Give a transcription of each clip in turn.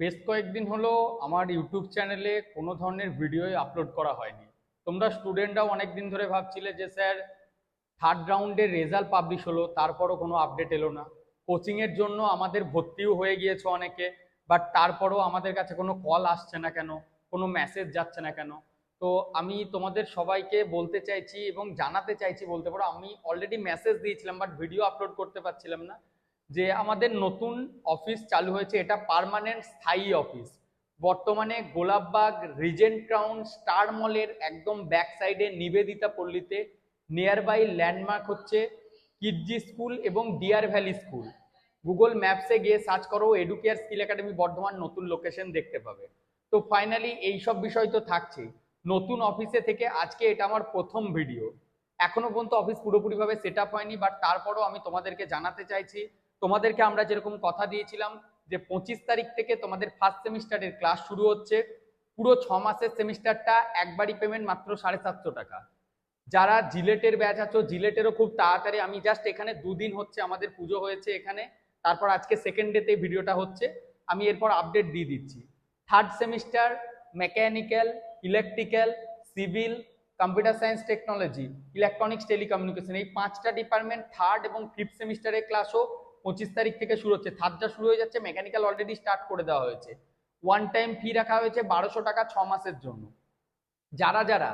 বেশ কয়েকদিন হলো আমার ইউটিউব চ্যানেলে কোনো ধরনের ভিডিওই আপলোড করা হয়নি। তোমরা স্টুডেন্টরাও অনেক দিন ধরে ভাবছিলে যে, স্যার থার্ড রাউন্ডের রেজাল্ট পাবলিশ হলো, তারপরও কোনো আপডেট এলো না। কোচিংয়ের জন্য আমাদের ভর্তিও হয়ে গিয়েছে অনেকে বাট তারপরও আমাদের কাছে কোনো কল আসছে না কেন? কোনো মেসেজ যাচ্ছে না কেন? তো আমি তোমাদের সবাইকে বলতে চাইছি এবং জানাতে চাইছি বলতে পারো, আমি অলরেডি মেসেজ দিয়েছিলাম বাট ভিডিও আপলোড করতে পারছিলাম না। যে আমাদের নতুন অফিস চালু হয়েছে, এটা পার্মানেন্ট স্থায়ী অফিস। বর্তমানে গোলাপবাগ রিজেন্ট ক্রাউন স্টার মলের একদম ব্যাক সাইডে নিবেদিতা পল্লীতে নিয়ার বাই ল্যান্ডমার্ক হচ্ছে কিডজি স্কুল এবং ডিয়ার ভ্যালি স্কুল। গুগল ম্যাপসে গিয়ে সার্চ করো এডুকেয়ার স্কিল একাডেমি বর্ধমান নতুন লোকেশন দেখতে পাবে। তো ফাইনালি এই সব বিষয় তো থাকছেই নতুন অফিসে থেকে আজকে এটা আমার প্রথম ভিডিও এখনও পর্যন্ত অফিস পুরোপুরিভাবে সেট আপ হয়নি বাট তারপরও আমি তোমাদেরকে জানাতে চাইছি তোমাদেরকে আমরা যেরকম কথা দিয়েছিলাম যে পঁচিশ তারিখ থেকে তোমাদের ফার্স্ট সেমিস্টারের ক্লাস শুরু হচ্ছে, পুরো ছ মাসের সেমিস্টারটা একবারই পেমেন্ট মাত্র সাড়ে সাতশো টাকা। যারা জিলেটের ব্যাচ আছো, জিলেটেরও খুব তাড়াতাড়ি, আমি জাস্ট এখানে দুদিন হচ্ছে আমাদের পুজো হয়েছে এখানে, তারপর আজকে সেকেন্ড ডেতে ভিডিওটা হচ্ছে, আমি এরপর আপডেট দিয়ে দিচ্ছি। Third semester mechanical electrical civil computer science technology electronics telecommunication এই পাঁচটা ডিপার্টমেন্ট থার্ড এবং ফিফথ সেমিস্টারের ক্লাসও পঁচিশ তারিখ থেকে শুরু হচ্ছে। থার্ডটা শুরু হয়ে যাচ্ছে মেকানিক্যাল অলরেডি স্টার্ট করে দেওয়া হয়েছে। ওয়ান টাইম ফি রাখা হয়েছে বারোশো টাকা ছ মাসের জন্য। যারা যারা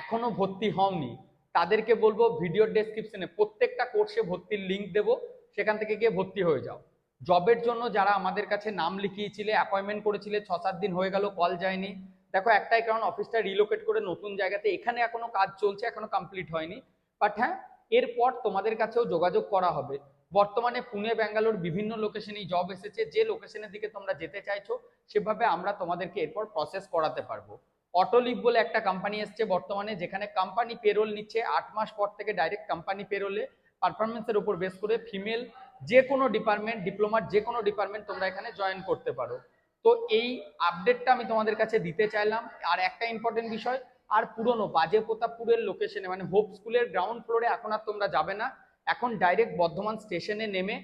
এখনও ভর্তি হওনি, তাদেরকে বলব ভিডিওর ডেসক্রিপশনে প্রত্যেকটা কোর্সে ভর্তির লিঙ্ক দেবো। সেখান থেকে গিয়ে ভর্তি হয়ে যাও। জবের জন্য যারা আমাদের কাছে নাম লিখিয়েছিলে অ্যাপয়েন্টমেন্ট করেছিলে, ছ সাত দিন হয়ে গেল কল যায়নি। দেখো একটাই কারণ অফিসটা রিলোকেট করে নতুন জায়গাতে, এখানে এখনও কাজ চলছে, এখনও কমপ্লিট হয়নি। বাট হ্যাঁ এরপর তোমাদের কাছেও যোগাযোগ করা হবে। বর্তমানে পুনে, ব্যাঙ্গালোর বিভিন্ন লোকেশনে জব এসেছে। যে লোকেশনের দিকে তোমরা যেতে চাইছো, সেভাবে আমরা তোমাদেরকে এরপর প্রসেস করাতে পারব। অটোলিভ বলে একটা কোম্পানি এসছে বর্তমানে, যেখানে কোম্পানি পেরোল নিচ্ছে। আট মাস পর থেকে ডাইরেক্ট কোম্পানি পেরোলে পারফরমেন্সের উপর বেস করে ফিমেল যে কোনো ডিপার্টমেন্ট ডিপ্লোমার যে কোনো ডিপার্টমেন্ট তোমরা এখানে জয়েন করতে পারো। তো এই আপডেটটা আমি তোমাদের কাছে দিতে চাইলাম। আর একটা ইম্পর্টেন্ট বিষয়, আর পুরনো, বাজে প্রতাপপুরের লোকেশনে মানে হোপ স্কুলের গ্রাউন্ড ফ্লোরে এখন আর তোমরা যাবে না। এখন ডাইরেক্ট বর্ধমান স্টেশনে নেমে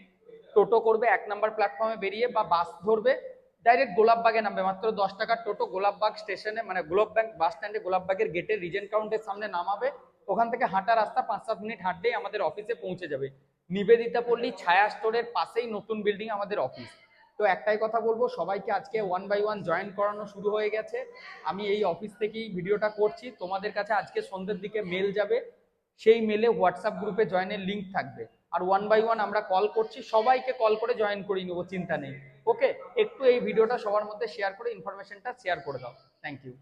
টোটো করবে, এক নাম্বার প্ল্যাটফর্মে বেরিয়ে বা বাস ধরবে ডাইরেক্ট গোলাপবাগে নামবে। মাত্র দশ টাকার টোটো গোলাপবাগ স্টেশনে মানে গোলাপবাগ বাস স্ট্যান্ডে গোলাপবাগের গেটের রিজেন্ট কাউন্টের সামনে নামাবে। ওখান থেকে হাঁটা রাস্তা পাঁচ সাত মিনিট হাঁটলেই আমাদের অফিসে পৌঁছে যাবে। নিবেদিতা পল্লী ছায়া স্টোরের পাশেই নতুন বিল্ডিং আমাদের অফিস তো একটাই কথা বলব, সবাইকে আজকে ওয়ান বাই ওয়ান জয়েন করানো শুরু হয়ে গেছে। আমি এই অফিস থেকেই ভিডিওটা করছি। তোমাদের কাছে আজকে সন্ধ্যের দিকে মেল যাবে। সেই মেলে হোয়াটসঅ্যাপ গ্রুপে জয়েনের লিঙ্ক থাকবে। আর ওয়ান বাই ওয়ান আমরা কল করছি, সবাইকে কল করে জয়েন করিয়ে নেব, চিন্তা নেই। ওকে একটু এই ভিডিওটা সবার মধ্যে শেয়ার করে ইনফরমেশনটা শেয়ার করে দাও। Thank you